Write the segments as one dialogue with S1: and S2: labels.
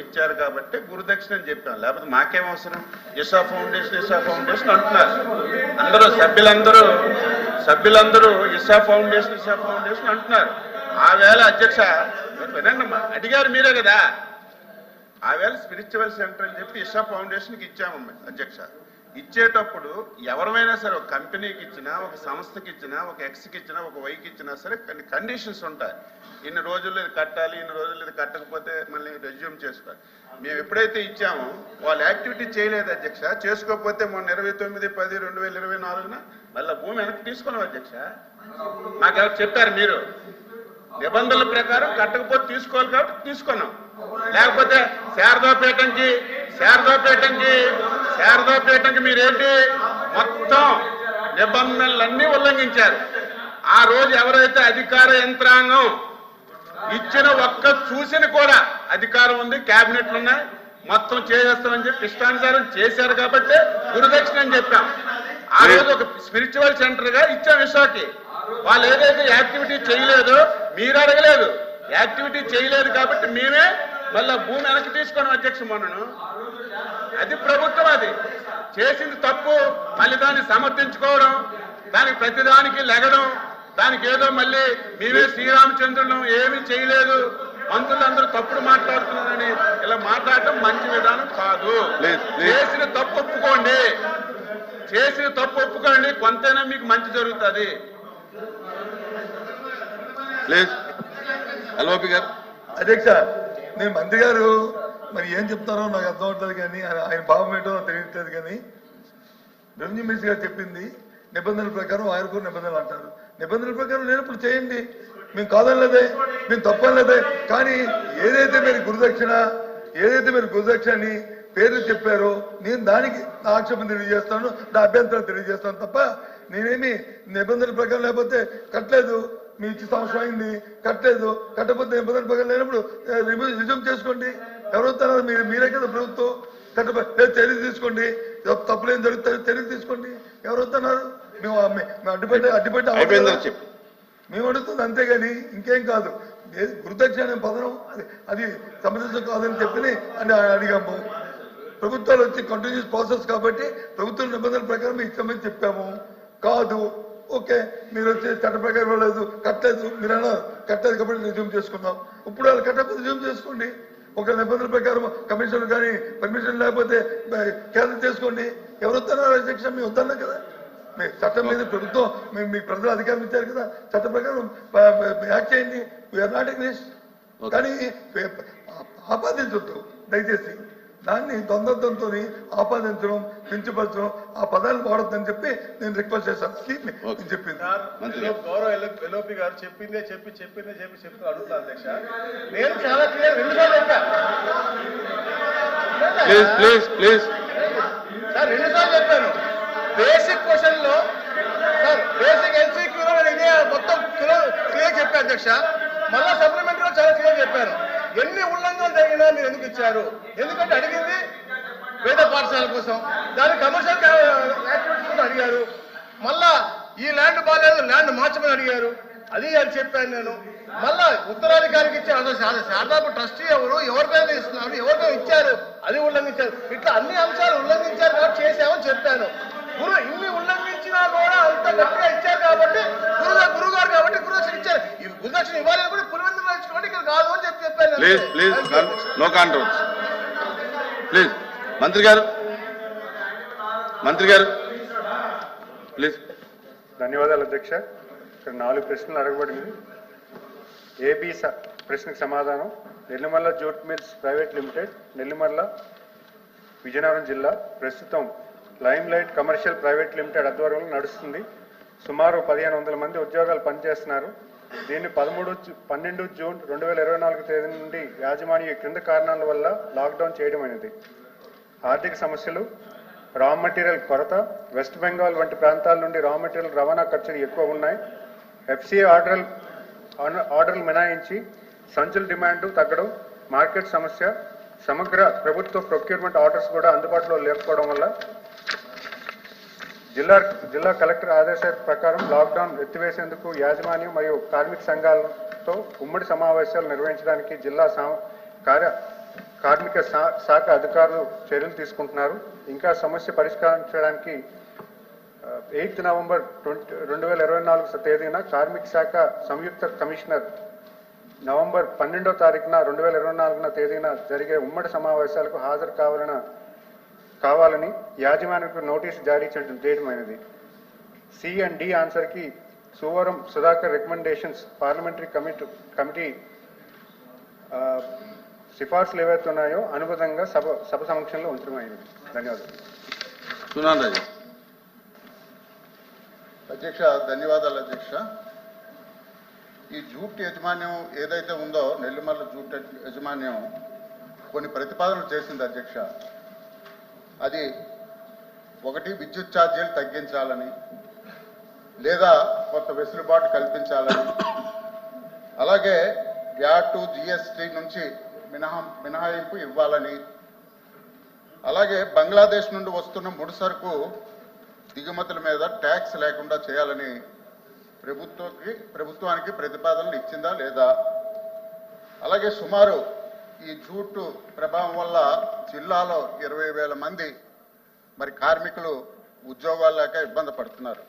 S1: ఇచ్చారు కాబట్టి గురుదక్షిణ అని చెప్పాం. లేకపోతే మాకేం అవసరం? ఇషా ఫౌండేషన్ ఇషా ఫౌండేషన్ అంటున్నారు. అందరూ సభ్యులందరూ సభ్యులందరూ ఇషా ఫౌండేషన్ ఇషా ఫౌండేషన్ అంటున్నారు. ఆ వేళ అధ్యక్ష వినండమ్మా అడిగారు మీరే కదా. ఆ వేళ స్పిరిచువల్ సెంటర్ అని చెప్పి ఇషా ఫౌండేషన్కి ఇచ్చామమ్మా అధ్యక్ష. ఇచ్చేటప్పుడు ఎవరైనా సరే ఒక కంపెనీకి ఇచ్చినా ఒక సంస్థకి ఇచ్చినా ఒక ఎక్స్కి ఇచ్చినా ఒక వైకి ఇచ్చినా సరే కొన్ని కండిషన్స్ ఉంటాయి. ఇన్ని రోజుల్లో ఇది కట్టాలి ఇన్ని రోజుల్లో ఇది కట్టకపోతే మళ్ళీ రెజ్యూమ్ చేసుకోవాలి. మేము ఎప్పుడైతే ఇచ్చామో వాళ్ళు యాక్టివిటీ చేయలేదు అధ్యక్ష. చేసుకోకపోతే మొన్న ఇరవై తొమ్మిది పది రెండు వేల ఇరవై నాలుగున మళ్ళీ భూమి వెనక్కి తీసుకున్నాం అధ్యక్ష. నాకు ఎవరు చెప్పారు మీరు? నిబంధనల ప్రకారం కట్టకపోతే తీసుకోవాలి కాబట్టి తీసుకున్నాం. లేకపోతే శారదాపేటంకి శారదాపేటంకి శారదాపేటంకి మీరేంటి? మొత్తం నిబంధనలన్నీ ఉల్లంఘించారు. ఆ రోజు ఎవరైతే అధికార యంత్రాంగం ఇచ్చిన ఒక్క చూసిన కూడా అధికారం ఉంది క్యాబినెట్లు ఉన్నాయి మొత్తం చేసేస్తామని చెప్పి ఇష్టానుసారం చేశారు కాబట్టి గురుదక్షిణ అని చెప్పాం. ఆ రోజు ఒక స్పిరిచువల్ సెంటర్గా ఇచ్చాం విశాఖకి. వాళ్ళు ఏదైతే యాక్టివిటీ చేయలేదో మీరు అడగలేదు. యాక్టివిటీ చేయలేదు కాబట్టి మేమే మళ్ళా భూమి వెనక్కి తీసుకున్నాం అధ్యక్ష మొన్నను. అది ప్రభుత్వం అది. చేసింది తప్పు మళ్ళీ దాన్ని సమర్థించుకోవడం దానికి ప్రతిదానికి లెగడం దానికి ఏదో మళ్ళీ మేమే శ్రీరామచంద్రులను ఏమీ చేయలేదు మంత్రులందరూ తప్పుడు మాట్లాడుతున్నారని ఇలా మాట్లాడటం మంచి విధానం కాదు. చేసిన తప్పు ఒప్పుకోండి. చేసిన తప్పు ఒప్పుకోండి కొంతైనా మీకు మంచి జరుగుతుంది.
S2: అధ్యక్ష నేను మంత్రి గారు మరి ఏం చెప్తారో నాకు అర్థం అవుతుంది కానీ ఆయన- భావం ఏంటో తెలియట్లేదు కానీ రెవెన్యూ మినిస్టర్ గారు చెప్పింది నిబంధనల ప్రకారం ఆయన కూడా నిబంధనలు అంటారు. నిబంధనల ప్రకారం లేనప్పుడు చేయండి. మేము కాదనలేదే మేము తప్పనలేదే కానీ ఏదైతే మీరు గురుదక్షిణ ఏదైతే మీరు గురుదక్షిణ అని పేర్లు చెప్పారో నేను దానికి నా ఆక్షేపం తెలియజేస్తాను నా అభ్యంతరం తెలియజేస్తాను తప్ప నేనేమి నిబంధనల ప్రకారం లేకపోతే కట్టలేదు. మీ ఇచ్చి సంవత్సరం అయింది కట్టలేదు. కట్టకపోతే నిబంధనల ప్రకారం లేనప్పుడు రిజ్యూమ్ చేసుకోండి. ఎవరు వస్తున్నారు మీరు మీరే కదా ప్రభుత్వం. కట్టబ లేదు చర్య తీసుకోండి. తప్పులేం జరుగుతుంది చర్య తీసుకోండి. ఎవరు వస్తున్నారు మేము అడ్డుపెట్టి అడ్డుపెట్టి మేము అడుగుతుంది అంతేగాని ఇంకేం కాదు. గురుదక్షిణ అనే పదం అది అది సమంజసం కాదని చెప్పి అని అడిగాము ప్రభుత్వాలు వచ్చి కంటిన్యూస్ ప్రాసెస్ కాబట్టి ప్రభుత్వ నిబంధనల ప్రకారం ఇస్తామని చెప్పాము. కాదు. ఓకే. మీరు వచ్చి చట్ట ప్రకారం ఇవ్వలేదు కట్టలేదు. మీరు అన్నారు కట్టలేదు కాబట్టి రిజ్యూమ్ చేసుకున్నాం ఇప్పుడు వాళ్ళు కట్టకపోతే రిజ్యూమ్ చేసుకోండి. ఒక నిబంధనల ప్రకారం కమిషన్ కానీ పర్మిషన్ లేకపోతే క్యాన్సిల్ చేసుకోండి ఎవరు వస్తున్నారు అధ్యక్ష మేము వద్దన్నాం కదా. మీ చట్టం మీద ప్రభుత్వం మీ మీ ప్రజలు అధికారం ఇచ్చారు కదా. చట్ట ప్రకారం యాక్ట్ చేయండి. వీఆర్ నాట్ ఎగ్నెస్ట్ కానీ ఆపాదించొద్దు. దయచేసి. దాన్ని ద్వంద్వత్వంతో ఆపాదించడం కించపరచడం ఆ పదాలు వాడొద్దని చెప్పి నేను రిక్వెస్ట్ చేశాను. నేను చెప్పింది.
S3: గౌరవ ఎల్ఓపి గారు చెప్పిందే చెప్పి చెప్పిందే చెప్పి చెప్తూ అడుగుతా అధ్యక్ష. నేను చాలా క్లియర్ చెప్పా.
S4: ప్లీజ్ ప్లీజ్ ప్లీజ్
S3: సార్ రెండు సార్లు చెప్పాను. బేసిక్ క్వశ్చన్లో సార్ బేసిక్ ఎల్సీక్యూలో నేను ఇదే మొత్తం క్లియర్ చెప్పాను అధ్యక్ష. మళ్ళా సప్లిమెంటరీలో చాలా క్లియర్ చెప్పాను. ఎన్ని ఉల్లంఘనలు జరిగినా మీరు ఎందుకు ఇచ్చారు? ఎందుకంటే అడిగింది వేద పాఠశాల కోసం. దాని కమర్షియల్ యాక్టివిటీస్ అడిగారు. మళ్ళా ఈ ల్యాండ్ బాగాలేదు ల్యాండ్ మార్చమని అడిగారు. అది అని చెప్పాను నేను. మళ్ళా ఉత్తరాధికారికి ఇచ్చారు అసలు శారదాపు ట్రస్టీ ఎవరు ఎవరికైనా ఇస్తున్నారు ఎవరికైనా ఇచ్చారు? అది ఉల్లంఘించారు. ఇట్లా అన్ని అంశాలు ఉల్లంఘించారు కాబట్టి చేశామని చెప్పాను. గురు ఇన్ని ఉల్లంఘించినా కూడా అంత గట్టిగా ఇచ్చారు కాబట్టి గురు గురువు గారు కాబట్టి గురుదక్షిణ ఇచ్చారు ఈ గురుదక్షిణ ఇవ్వాలి కూడా పులివెందులు ఇచ్చుకోండి ఇక్కడ కాదు అని చెప్పి చెప్పాను అంతే.
S4: Please please. No controversy please మంత్రి గారు మంత్రి గారు ప్లీజ్
S5: ధన్యవాదాలు అధ్యక్ష. ఇక్కడ నాలుగు ప్రశ్నలు అడగబడింది. ఏబి స- ప్రశ్నకు సమాధానం. Nellimarla jute mills private limited Nellimarla Vizianagaram జిల్లా. ప్రస్తుతం Lime Light commercial private limited ఆధ్వర్యంలో నడుస్తుంది. సుమారు పదిహేను వందల మంది ఉద్యోగాలు పనిచేస్తున్నారు. దీన్ని పదమూడు పన్నెండు జూన్ రెండు వేల ఇరవై నాలుగు తేదీ నుండి యాజమాన్య క్రింద కారణాల వల్ల లాక్డౌన్ చేయడం అనేది ఆర్థిక సమస్యలు రా మెటీరియల్ కొరత వెస్ట్ బెంగాల్ వంటి ప్రాంతాల నుండి రా మెటీరియల్ రవాణా ఖర్చులు ఎక్కువ ఉన్నాయి. ఎఫ్సిఏ ఆర్డర్లు ఆర్డర్లు మినాయించి సంచుల డిమాండ్ తగ్గడం మార్కెట్ సమస్య సమగ్ర ప్రభుత్వ ప్రొక్యూర్మెంట్ ఆర్డర్స్ కూడా అందుబాటులో లేకపోవడం వల్ల జిల్లా జిల్లా కలెక్టర్ ఆదేశాల ప్రకారం లాక్డౌన్ ఎత్తివేసేందుకు యాజమాన్యం మరియు కార్మిక సంఘాలతో ఉమ్మడి సమావేశాలు నిర్వహించడానికి జిల్లా సా- కార్య కార్మిక శా- శాఖ అధికారులు చర్యలు తీసుకుంటున్నారు. ఇంకా సమస్య పరిష్కరించడానికి ఎయిత్ నవంబర్ ట్వంటీ రెండు వేల ఇరవై నాలుగు తేదీన కార్మిక శాఖ సంయుక్త కమిషనర్ నవంబర్ పన్నెండో తారీఖున రెండు వేల ఇరవై నాలుగున తేదీన జరిగే ఉమ్మడి సమావేశాలకు హాజరు కావాలని కావాలని యాజమాన్యకు నోటీసు జారీ చేయడం చేయడమైనది C and D ఆన్సర్కి Suvaram Sudhakar recommendations parliamentary committee committee సిఫార్సులు ఏవైతే ఉన్నాయో అనుబంధంగా సభ సభ సమక్షంలో ఉంచడమైనది. ధన్యవాదాలు.
S6: అధ్యక్ష ధన్యవాదాలు అధ్యక్ష. ఈ జూట్ యాజమాన్యం ఏదైతే ఉందో నెల్లిమల్ల జూట్ యాజమాన్యం కొన్ని ప్రతిపాదనలు చేసింది అధ్యక్ష. అది ఒకటి విద్యుత్ ఛార్జీలు తగ్గించాలని లేదా కొంత వెసులుబాటు కల్పించాలని. అలాగే వ్యాట్ జిఎస్టీ నుంచి మినహా మినహాయింపు ఇవ్వాలని. అలాగే బంగ్లాదేశ్ నుండి వస్తున్న ముడి సరుకు దిగుమతుల మీద ట్యాక్స్ లేకుండా చేయాలని ప్రభుత్వానికి ప్రభుత్వానికి ప్రతిపాదనలు ఇచ్చిందా లేదా? అలాగే సుమారు ఈ జూటు ప్రభావం వల్ల జిల్లాలో ఇరవై వేల మంది మరి కార్మికులు ఉద్యోగాలు లేక ఇబ్బంది పడుతున్నారు.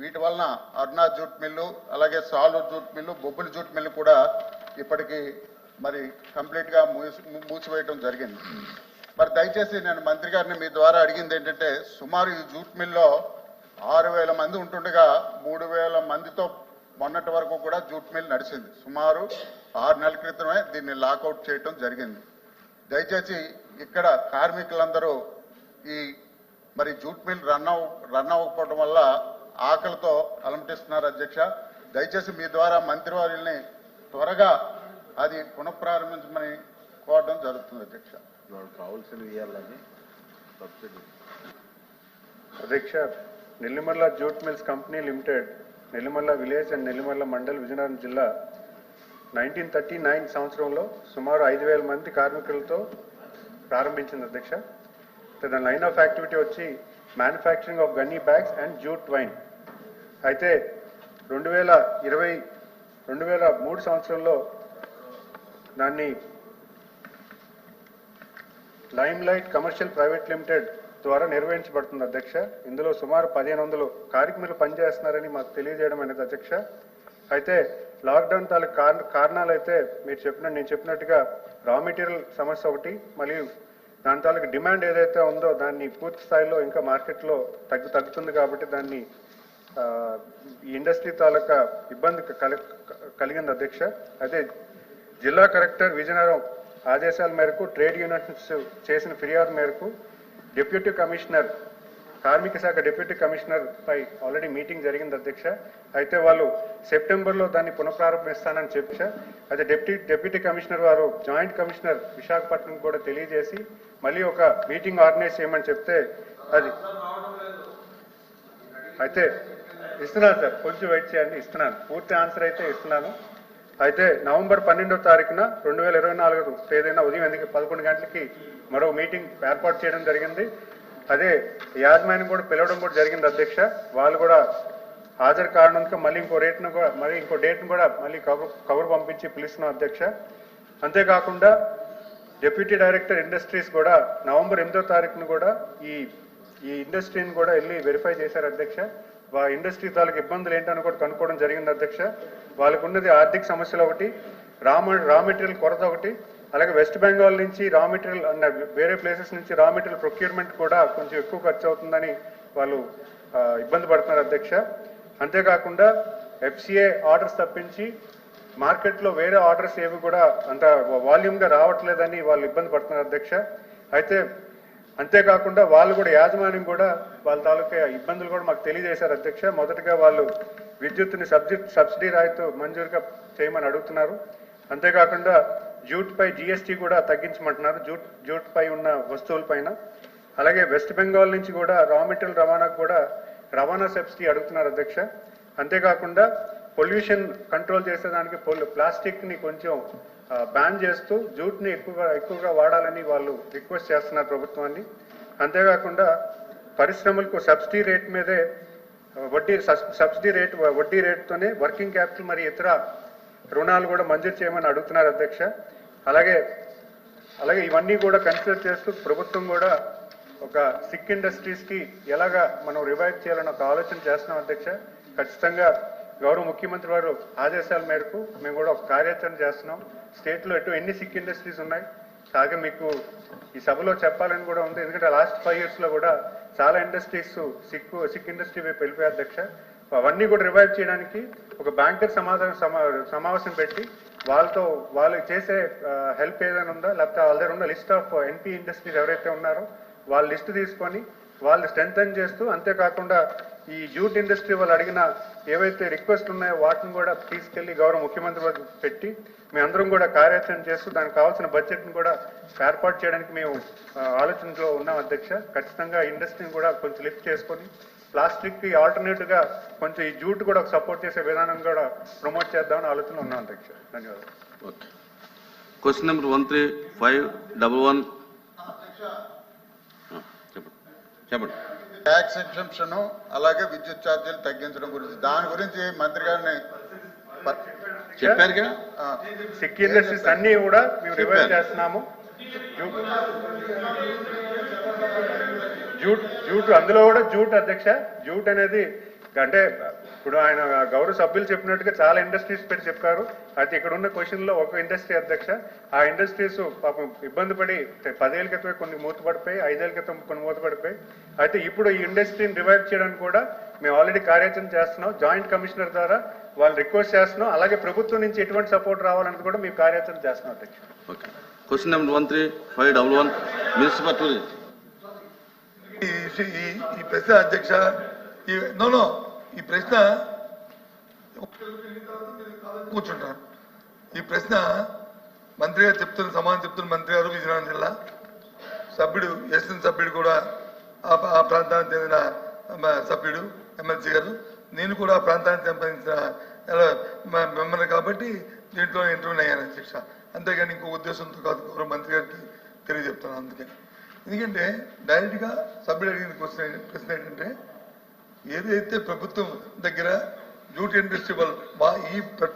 S6: వీటి వలన అరుణా జూట్ మిల్లు అలాగే సాలు జూట్ మిల్లు బొబ్బుల జూట్ మిల్లు కూడా ఇప్పటికి మరి కంప్లీట్గా మూసి మూసివేయడం జరిగింది. మరి దయచేసి నేను మంత్రి గారిని మీ ద్వారా అడిగింది ఏంటంటే సుమారు ఈ జూట్ మిల్లో ఆరు వేల మంది ఉంటుండగా మూడు వేల మందితో మొన్నటి వరకు కూడా జూట్ మిల్ నడిచింది. సుమారు ఆరు నెలల క్రితమే దీన్ని లాకౌట్ చేయటం జరిగింది. దయచేసి ఇక్కడ కార్మికులందరూ ఈ మరి జూట్ మిల్ రన్ అవ్ రన్ అవ్వకపోవడం వల్ల ఆకలితో అలమటిస్తున్నారు అధ్యక్ష. దయచేసి మీ ద్వారా మంత్రివారిని త్వరగా అది పునఃప్రారంభించమని కోరడం జరుగుతుంది అధ్యక్ష.
S4: ఇవ్వాలని సబ్సిడీ.
S5: అధ్యక్ష Nellimarla jute mills company limited Nellimarla village and Nellimarla mandal Vizianagaram జిల్లా నైన్టీన్ థర్టీ నైన్ సంవత్సరంలో సుమారు ఐదు వేల మంది కార్మికులతో ప్రారంభించింది అధ్యక్ష. దాని లైన్ ఆఫ్ యాక్టివిటీ వచ్చి manufacturing of gunny bags and jute twine. అయితే రెండు వేల ఇరవై రెండు వేల మూడు సంవత్సరంలో దాన్ని Lime Light commercial private limited ద్వారా నిర్వహించబడుతుంది అధ్యక్ష. ఇందులో సుమారు పదిహేను వందలు కార్మికులు పనిచేస్తున్నారని మాకు తెలియజేయడం అనేది అధ్యక్ష. అయితే లాక్డౌన్ తాలూకు కారణ కారణాలు అయితే మీరు చెప్పిన నేను చెప్పినట్టుగా రా మెటీరియల్ సమస్య ఒకటి మరియు దాని తాలూకు డిమాండ్ ఏదైతే ఉందో దాన్ని పూర్తి స్థాయిలో ఇంకా మార్కెట్లో తగ్గు తగ్గుతుంది కాబట్టి దాన్ని ఈ ఇండస్ట్రీ తాలూకా ఇబ్బంది కలి కలిగింది అధ్యక్ష. అయితే జిల్లా కలెక్టర్ విజయనగరం ఆదేశాల మేరకు ట్రేడ్ యూనియన్స్ చేసిన ఫిర్యాదు మేరకు డిప్యూటీ కమిషనర్ కార్మిక శాఖ డిప్యూటీ కమిషనర్ పై ఆల్రెడీ మీటింగ్ జరిగింది అధ్యక్ష. అయితే వాళ్ళు సెప్టెంబర్లో దాన్ని పునఃప్రారంభిస్తానని చెప్పా అయితే డిప్యూటీ డిప్యూటీ కమిషనర్ వారు జాయింట్ కమిషనర్ విశాఖపట్నం కూడా తెలియజేసి మళ్ళీ ఒక మీటింగ్ ఆర్గనైజ్ చేయమని చెప్తే అది అయితే ఇస్తున్నాను సార్. కొంచెం వెయిట్ చేయండి ఇస్తున్నాను. పూర్తి ఆన్సర్ అయితే ఇస్తున్నాను. అయితే నవంబర్ పన్నెండో తారీఖున రెండు వేల ఇరవై నాలుగు తేదీన ఉదయం ఎందుకు పదకొండు గంటలకి మరో మీటింగ్ ఏర్పాటు చేయడం జరిగింది. అదే యాజమాన్యం కూడా పిలవడం కూడా జరిగింది అధ్యక్ష. వాళ్ళు కూడా హాజరు కారణంతో మళ్ళీ ఇంకో రేట్ను కూడా మళ్ళీ ఇంకో డేట్ను కూడా మళ్ళీ కబురు కబురు పంపించి పిలుస్తున్నాం అధ్యక్ష. అంతేకాకుండా డిప్యూటీ డైరెక్టర్ ఇండస్ట్రీస్ కూడా నవంబర్ ఎనిమిదో తారీఖున కూడా ఈ ఈ ఇండస్ట్రీని కూడా వెళ్ళి వెరిఫై చేశారు అధ్యక్ష. ఇండస్ట్రీ తాలూకు ఇబ్బందులు ఏంటని కూడా కనుక్కోవడం జరిగింది అధ్యక్ష. వాళ్ళకు ఉన్నది ఆర్థిక సమస్యలు ఒకటి రా రా మెటీరియల్ కొరత ఒకటి అలాగే వెస్ట్ బెంగాల్ నుంచి రా మెటీరియల్ అన్న వేరే ప్లేసెస్ నుంచి రా మెటీరియల్ ప్రొక్యూర్మెంట్ కూడా కొంచెం ఎక్కువ ఖర్చు అవుతుందని వాళ్ళు ఇబ్బంది పడుతున్నారు అధ్యక్ష. అంతేకాకుండా ఎఫ్సిఏ ఆర్డర్స్ తప్పించి మార్కెట్లో వేరే ఆర్డర్స్ ఏవి కూడా అంత వాల్యూమ్గా రావట్లేదని వాళ్ళు ఇబ్బంది పడుతున్నారు అధ్యక్ష. అయితే అంతేకాకుండా వాళ్ళు కూడా యాజమాన్యం కూడా వాళ్ళ తాలూకా ఇబ్బందులు కూడా మాకు తెలియజేశారు అధ్యక్ష. మొదటగా వాళ్ళు విద్యుత్ని సబ్జి సబ్సిడీ రాయితో మంజూరుగా చేయమని అడుగుతున్నారు. అంతేకాకుండా జూట్పై జిఎస్టీ కూడా తగ్గించమంటున్నారు జూట్ జూట్పై ఉన్న వస్తువుల పైన. అలాగే వెస్ట్ బెంగాల్ నుంచి కూడా రా మెటీరియల్ రవాణాకు కూడా రవాణా సబ్సిడీ అడుగుతున్నారు అధ్యక్ష. అంతేకాకుండా పొల్యూషన్ కంట్రోల్ చేసేదానికి పొల్ ప్లాస్టిక్ని కొంచెం బ్యాన్ చేస్తూ జూట్ని ఎక్కువగా ఎక్కువగా వాడాలని వాళ్ళు రిక్వెస్ట్ చేస్తున్నారు ప్రభుత్వాన్ని. అంతేకాకుండా పరిశ్రమలకు సబ్సిడీ రేట్ మీదే వడ్డీ సబ్- సబ్సిడీ రేట్ వడ్డీ రేట్తోనే వర్కింగ్ క్యాపిటల్ మరి ఇతర రుణాలు కూడా మంజూరు చేయమని అడుగుతున్నారు అధ్యక్ష. అలాగే అలాగే ఇవన్నీ కూడా కన్సిడర్ చేస్తూ ప్రభుత్వం కూడా ఒక సిక్ ఇండస్ట్రీస్కి ఎలాగా మనం రివైవ్ చేయాలని ఒక ఆలోచన చేస్తున్నాం అధ్యక్ష. ఖచ్చితంగా గౌరవ ముఖ్యమంత్రి వారు ఆదేశాల మేరకు మేము కూడా ఒక కార్యాచరణ చేస్తున్నాం. స్టేట్లో ఎటు ఎన్ని సిక్ ఇండస్ట్రీస్ ఉన్నాయి? కాగా మీకు ఈ సభలో చెప్పాలని కూడా ఉంది. ఎందుకంటే లాస్ట్ ఫైవ్ ఇయర్స్లో కూడా చాలా ఇండస్ట్రీస్ సిక్ సిక్ ఇండస్ట్రీ వైపు వెళ్ళిపోయాయి అధ్యక్ష. అవన్నీ కూడా రివైవ్ చేయడానికి ఒక బ్యాంకర్ సమాధానం సమా- సమావేశం పెట్టి వాళ్ళతో వాళ్ళు చేసే హెల్ప్ ఏదైనా ఉందా? లేకపోతే వాళ్ళ దగ్గర ఉన్న లిస్ట్ ఆఫ్ ఎన్పి ఇండస్ట్రీస్ ఎవరైతే ఉన్నారో వాళ్ళ లిస్ట్ తీసుకొని వాళ్ళు స్ట్రెంగ్ చేస్తూ అంతేకాకుండా ఈ జూట్ ఇండస్ట్రీ వాళ్ళు అడిగిన ఏవైతే రిక్వెస్ట్ ఉన్నాయో వాటిని కూడా తీసుకెళ్ళి గౌరవ ముఖ్యమంత్రి వారికి పెట్టి మేమందరం కూడా కార్యాచరణ చేస్తూ దానికి కావాల్సిన బడ్జెట్ని కూడా ఏర్పాటు చేయడానికి మేము ఆలోచనలో ఉన్నాం అధ్యక్ష. ఖచ్చితంగా ఇండస్ట్రీని కూడా కొంచెం లిఫ్ట్ చేసుకొని ప్లాస్టిక్కి ఆల్టర్నేటివ్గా కొంచెం ఈ జూట్ కూడా ఒక సపోర్ట్ చేసే విధానం కూడా ప్రమోట్ చేద్దామని ఆలోచన ఉన్నాం అధ్యక్ష. ధన్యవాదాలు.
S4: Okay. Question number one three five double one. చెప్పండి.
S6: ట్యాక్స్ ఎగ్జంప్షన్ అలాగే విద్యుత్ ఛార్జీలు తగ్గించడం గురించి. దాని గురించి మంత్రి గారిని
S4: చెప్పారుగా?
S5: సిక్ ఇండస్ట్రీస్ అన్ని కూడా మేము రివైవ్. చేస్తున్నాము. జూట్ జూట్ జూట్ అందులో కూడా జూట్ అధ్యక్ష జూట్ అనేది అంటే ఇప్పుడు ఆయన గౌరవ సభ్యులు చెప్పినట్టుగా చాలా ఇండస్ట్రీస్ పెట్టి చెప్పారు. అయితే ఇక్కడ ఉన్న క్వశ్చన్లో ఒక ఇండస్ట్రీ అధ్యక్ష ఆ ఇండస్ట్రీస్ పాపం ఇబ్బంది పడి పదేళ్ళ క్రితమే కొన్ని మూతపడిపోయి ఐదేళ్ళ క్రితం కొన్ని మూతపడిపోయి అయితే ఇప్పుడు ఈ ఇండస్ట్రీని రివైవ్ చేయడానికి కూడా మేము ఆల్రెడీ కార్యాచరణ చేస్తున్నాం. జాయింట్ కమిషనర్ ద్వారా వాళ్ళు రిక్వెస్ట్ చేస్తున్నాం. అలాగే ప్రభుత్వం నుంచి ఎటువంటి సపోర్ట్ రావాలని కూడా మేము కార్యాచరణ చేస్తున్నాం అధ్యక్ష.
S4: Okay. Question number one three five double one. Tourism
S2: ఈ ప్రశ్న అధ్యక్ష ఈ నో నో. ఈ ప్రశ్న కూర్చుంటాను ఈ ప్రశ్న మంత్రి గారు చెప్తున్న సమాధానం చెప్తున్న మంత్రి గారు విజయనగరం జిల్లా సభ్యుడు ఎస్ఎన్ సభ్యుడు కూడా ఆ ప్రాంతానికి చెందిన సభ్యుడు ఎమ్మెల్సీ గారు. నేను కూడా ఆ ప్రాంతానికి సంబంధించిన మెంబర్ కాబట్టి దీంట్లో ఇంటర్వ్యూ అయ్యాను శిక్ష. అంతేగాని ఇంకో ఉద్దేశంతో కాదు గౌరవ మంత్రి గారికి తెలియజెప్తున్నాను అందుకని. ఎందుకంటే డైరెక్ట్గా సభ్యుడు అడిగిన క్వశ్చన్ ప్రశ్న ఏంటంటే ఏదైతే ప్రభుత్వం దగ్గర డ్యూటీ ఇండస్ట్రీ వాళ్ళు మా ఈ పర్టికులర్